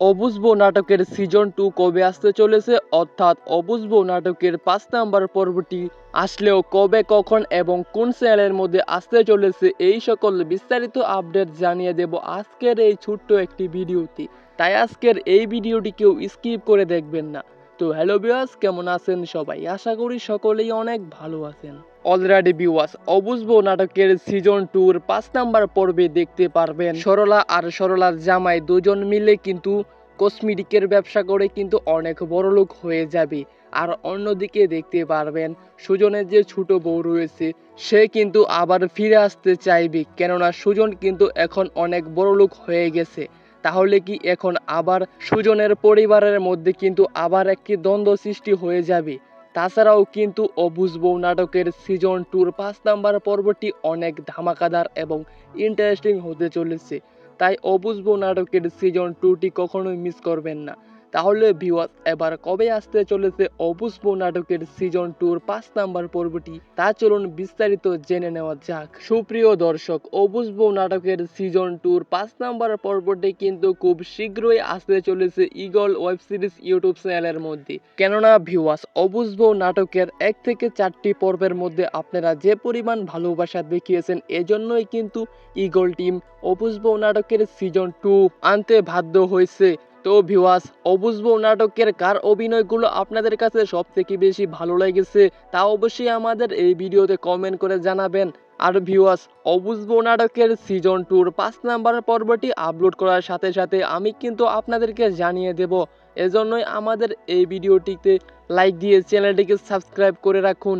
অবুঝবো নাটকের season two কবে আসতে চলেছে? অর্থাৎ অবুঝবো নাটকের পাঁচ নাম্বার পর্বটি আসলেও কবে, কখন এবং কোন চ্যানেলের মধ্যে আসতে চলেছে এই সকল বিস্তারিত আপডেট জানিয়ে দেব আজকের এই ছোট্ট একটি ভিডিওতে। তাই আজকের এই ভিডিওটি কেউ স্কিপ করে দেখবেন না। তো হ্যালো বিয়াস কেমন আছেন সবাই? আশা করি সকলেই অনেক ভালো আছেন। অলরেডি বিওয়াস অবুঝবো নাটকের সিজন টুর পাঁচ নাম্বার পর্বে দেখতে পারবেন। সরলা আর সরলার জামাই দুজন মিলে কিন্তু কসমেটিকের ব্যবসা করে কিন্তু অনেক বড় লোক হয়ে যাবে। আর অন্যদিকে দেখতে পারবেন, সুজনের যে ছোট বউ রয়েছে, সে কিন্তু আবার ফিরে আসতে চাইবে। কেননা সুজন কিন্তু এখন অনেক বড় লোক হয়ে গেছে। তাহলে কি এখন আবার সুজনের পরিবারের মধ্যে কিন্তু আবার একটি দ্বন্দ্ব সৃষ্টি হয়ে যাবে? তাছাড়াও কিন্তু অবুঝ বউ নাটকের সিজন টুর পাঁচ নাম্বার পর্বটি অনেক ধামাকাদার এবং ইন্টারেস্টিং হতে চলেছে। তাই অবুঝ বউ নাটকের সিজন টুটি কখনোই মিস করবেন না। তাহলে ভিওয়াস এবার কবে আসতে চলেছে অবুঝ বউ নাটকের সিজন টুর পাঁচ নাম্বার পর্বটি? তা চলুন বিস্তারিত জেনে নেওয়া যাক। সুপ্রিয় দর্শক অবুঝ বউ নাটকের সিজন টুর পাঁচ নাম্বার পর্বটি কিন্তু খুব শীঘ্রই আসতে চলেছে ইগল ওয়েব সিরিজ ইউটিউব চ্যানেলের মধ্যে। কেননা ভিওয়াস অবুঝ বউ নাটকের এক থেকে চারটি পর্বের মধ্যে আপনারা যে পরিমাণ ভালোবাসা দেখিয়েছেন, এজন্যই কিন্তু ইগল টিম অবুঝ বউ নাটকের সিজন টু আনতে বাধ্য হয়েছে। তো ভিওয়াস অবুঝ নাটকের কার অভিনয়গুলো আপনাদের কাছে সব থেকে বেশি ভালো লেগেছে, তা অবশ্যই আমাদের এই ভিডিওতে কমেন্ট করে জানাবেন। আর ভিউয়ার্স অবুঝ নাটকের সিজন টুর পাঁচ নাম্বার পর্বটি আপলোড করার সাথে সাথে আমি কিন্তু আপনাদেরকে জানিয়ে দেব। এজন্যই আমাদের এই ভিডিওটিতে লাইক দিয়ে চ্যানেলটিকে সাবস্ক্রাইব করে রাখুন।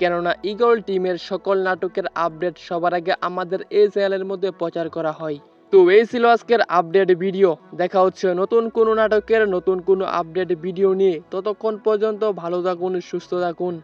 কেননা ইগল টিমের সকল নাটকের আপডেট সবার আগে আমাদের এই চ্যানেলের মধ্যে প্রচার করা হয়। তো এই ছিল আজকের আপডেট ভিডিও দেখা হচ্ছে নতুন কোনো নাটকের, নতুন কোনো আপডেট ভিডিও নিয়ে। ততক্ষণ পর্যন্ত ভালো থাকুন, সুস্থ থাকুন।